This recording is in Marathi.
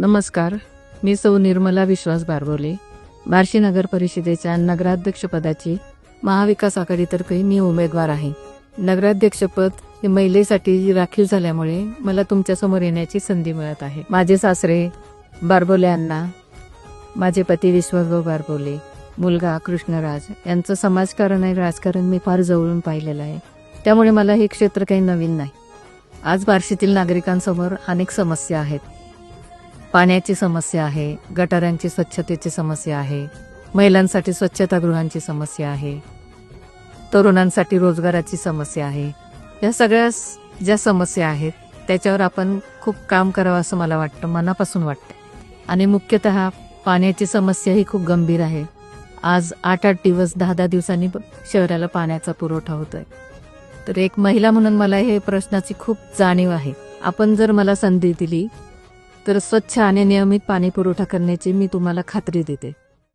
नमस्कार. मी सौ निर्मला विश्वास बारबोले बार्शी नगर परिषदेच्या नगराध्यक्षपदाची महाविकास आघाडीतर्फे मी उमेदवार आहे. नगराध्यक्षपद हे महिलेसाठी राखीव झाल्यामुळे मला तुमच्यासमोर येण्याची संधी मिळत आहे. माझे सासरे बारबोले अण्णा माझे पती विश्वासभाऊ बारबोले मुलगा कृष्णराज यांचं समाजकारण आणि राजकारण मी फार जवळून पाहिलेलं आहे. त्यामुळे मला हे क्षेत्र काही नवीन नाही. आज बार्शीतील नागरिकांसमोर अनेक समस्या आहेत. पाण्याची समस्या आहे गटारांची स्वच्छतेची समस्या आहे महिलांसाठी स्वच्छतागृहांची समस्या आहे तरुणांसाठी रोजगाराची समस्या आहे. या सगळ्या ज्या समस्या आहेत त्याच्यावर आपण खूप काम करावं असं मला वाटतं मनापासून वाटतं. आणि मुख्यतः पाण्याची समस्या ही खूप गंभीर आहे. आज आठ आठ दिवस दहा दहा दिवसांनी शहराला पाण्याचा पुरवठा होतोय. तर एक महिला म्हणून मला हे प्रश्नाची खूप जाणीव आहे. आपण जर मला संधी दिली तर स्वच्छ आणि नियमित पाणी पुरवठा करण्याची मी तुम्हाला खात्री देते.